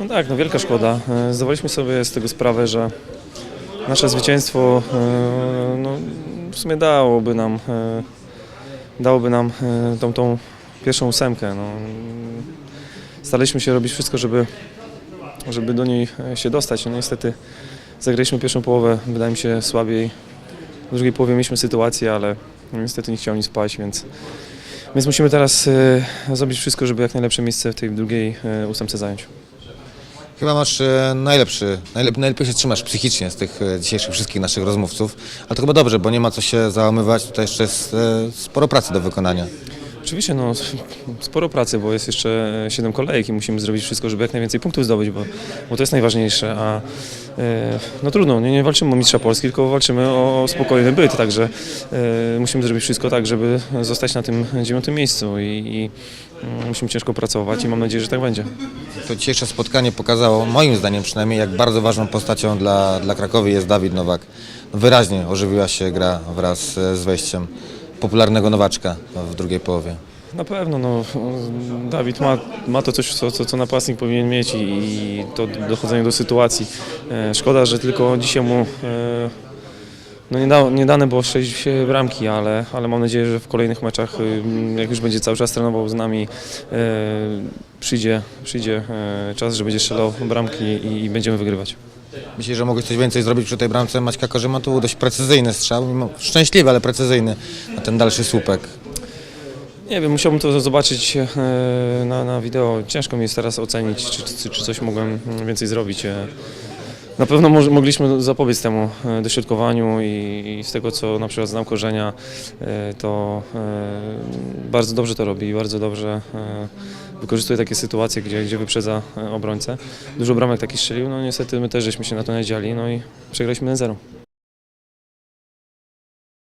No tak, no wielka szkoda. E, Zdawaliśmy sobie z tego sprawę, że nasze zwycięstwo e, no, w sumie dałoby nam, e, dałoby nam tą, tą pierwszą ósemkę. No. Staraliśmy się robić wszystko, żeby, żeby do niej się dostać. No, niestety zagraliśmy pierwszą połowę, wydaje mi się, słabiej. W drugiej połowie mieliśmy sytuację, ale niestety nie chciał nic spać, więc, więc musimy teraz zrobić wszystko, żeby jak najlepsze miejsce w tej drugiej ósemce zająć. Chyba masz e, najlepszy, najlep, najlepiej się trzymasz psychicznie z tych e, dzisiejszych wszystkich naszych rozmówców, ale to chyba dobrze, bo nie ma co się załamywać, tutaj jeszcze jest e, sporo pracy do wykonania. Oczywiście, no, sporo pracy, bo jest jeszcze 7 kolejek i musimy zrobić wszystko, żeby jak najwięcej punktów zdobyć, bo, bo to jest najważniejsze, a no trudno, nie, nie walczymy o mistrza Polski, tylko walczymy o spokojny byt, także e, musimy zrobić wszystko tak, żeby zostać na tym dziewiątym miejscu i, i mm, musimy ciężko pracować i mam nadzieję, że tak będzie. To dzisiejsze spotkanie pokazało, moim zdaniem przynajmniej, jak bardzo ważną postacią dla, dla Krakowi jest Dawid Nowak. Wyraźnie ożywiła się gra wraz e, z wejściem popularnego nowaczka w drugiej połowie. Na pewno, no, Dawid ma, ma to coś, co, co, co napastnik powinien mieć i, i to dochodzenie do sytuacji. E, szkoda, że tylko dzisiaj mu e, no nie, da, nie dane było sześć e, bramki, ale, ale mam nadzieję, że w kolejnych meczach, e, jak już będzie cały czas trenował z nami, e, przyjdzie, przyjdzie e, czas, że będzie strzelał bramki i, i będziemy wygrywać. Myślisz, że mogłeś coś więcej zrobić przy tej bramce Maćka Korzyma? To był dość precyzyjny strzał, mimo szczęśliwy, ale precyzyjny na ten dalszy słupek. Nie wiem, musiałbym to zobaczyć e, na, na wideo. Ciężko mi jest teraz ocenić, czy, czy, czy coś mogłem więcej zrobić. E, Na pewno mogliśmy zapobiec temu e, dośrodkowaniu i, z tego, co na przykład znam Korzenia, to bardzo dobrze to robi i bardzo dobrze wykorzystuje takie sytuacje, gdzie, gdzie wyprzedza obrońcę. Dużo bramek takich strzelił, no niestety my też żeśmy się na to nadziali, no i przegraliśmy 1-0.